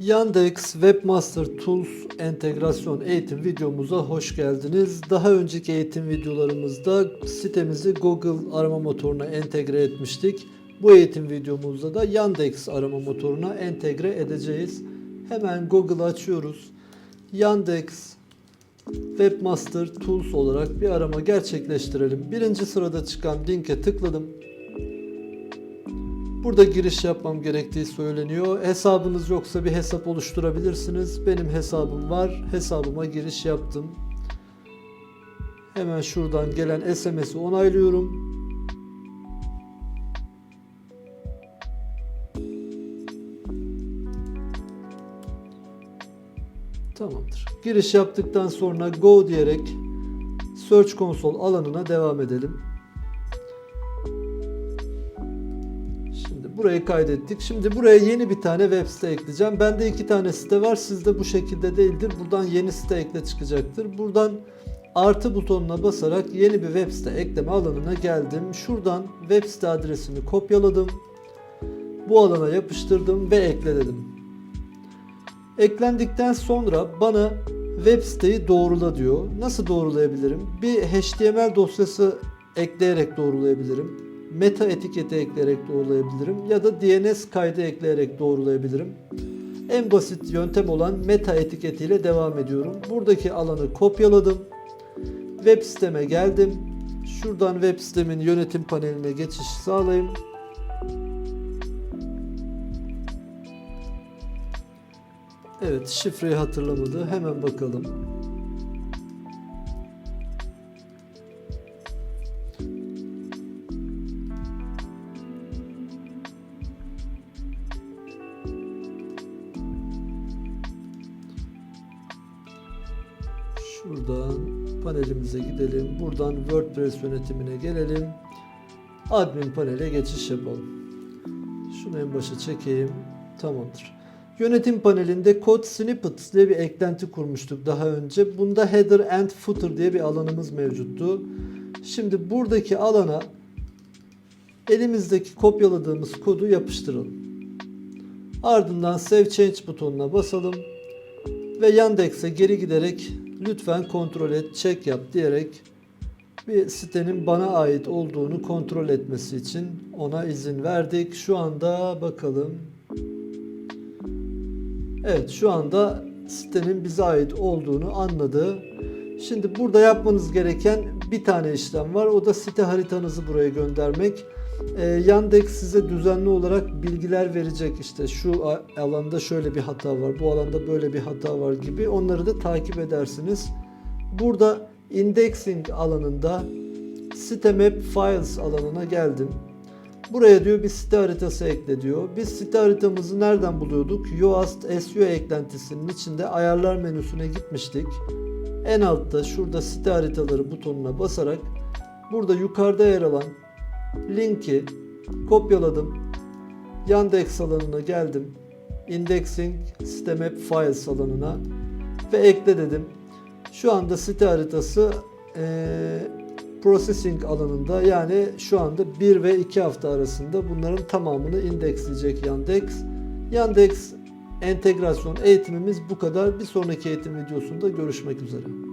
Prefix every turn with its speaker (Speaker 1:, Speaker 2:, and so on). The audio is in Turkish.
Speaker 1: Yandex Webmaster Tools entegrasyon eğitim videomuza hoş geldiniz. Daha önceki eğitim videolarımızda sitemizi Google arama motoruna entegre etmiştik. Bu eğitim videomuzda da Yandex arama motoruna entegre edeceğiz. Hemen Google açıyoruz. Yandex Webmaster Tools olarak bir arama gerçekleştirelim. Birinci sırada çıkan linke tıkladım. Burada giriş yapmam gerektiği söyleniyor. Hesabınız yoksa bir hesap oluşturabilirsiniz. Benim hesabım var. Hesabıma giriş yaptım. Hemen şuradan gelen SMS'i onaylıyorum. Tamamdır. Giriş yaptıktan sonra Go diyerek Search Console alanına devam edelim. Burayı kaydettik. Şimdi buraya yeni bir tane web site ekleyeceğim. Bende iki tane site var. Sizde bu şekilde değildir. Buradan yeni site ekle çıkacaktır. Buradan artı butonuna basarak yeni bir web site ekleme alanına geldim. Şuradan web site adresini kopyaladım. Bu alana yapıştırdım ve ekle dedim. Eklendikten sonra bana web siteyi doğrula diyor. Nasıl doğrulayabilirim? Bir HTML dosyası ekleyerek doğrulayabilirim. Meta etiketi ekleyerek doğrulayabilirim ya da DNS kaydı ekleyerek doğrulayabilirim. En basit yöntem olan meta etiketiyle devam ediyorum. Buradaki alanı kopyaladım. Web siteme geldim. Şuradan web sitemin yönetim paneline geçiş sağlayayım. Evet, şifreyi hatırlamadı. Hemen bakalım. Şuradan panelimize gidelim. Buradan WordPress yönetimine gelelim. Admin panele geçiş yapalım. Şunu en başa çekeyim. Tamamdır. Yönetim panelinde Code Snippets diye bir eklenti kurmuştuk daha önce. Bunda Header and Footer diye bir alanımız mevcuttu. Şimdi buradaki alana elimizdeki kopyaladığımız kodu yapıştıralım. Ardından Save Change butonuna basalım ve Yandex'e geri giderek lütfen kontrol et, check yap diyerek bir sitenin bana ait olduğunu kontrol etmesi için ona izin verdik. Şu anda bakalım. Evet şu anda sitenin bize ait olduğunu anladı. Şimdi burada yapmanız gereken bir tane işlem var. O da site haritanızı buraya göndermek. Ee, Yandex size düzenli olarak bilgiler verecek. İşte şu alanda şöyle bir hata var, bu alanda böyle bir hata var gibi. Onları da takip edersiniz. Burada indexing alanında site map files alanına geldim. Buraya diyor bir site haritası ekle diyor. Biz site haritamızı nereden buluyorduk? Yoast SEO eklentisinin içinde ayarlar menüsüne gitmiştik. En altta şurada site haritaları butonuna basarak burada yukarıda yer alan linki kopyaladım. Yandex alanına geldim. Indexing site map files alanına ve ekle dedim. Şu anda site haritası eee processing alanında yani şu anda 1 ve 2 hafta arasında bunların tamamını indeksleyecek Yandex. Yandex entegrasyon eğitimimiz bu kadar. Bir sonraki eğitim videosunda görüşmek üzere.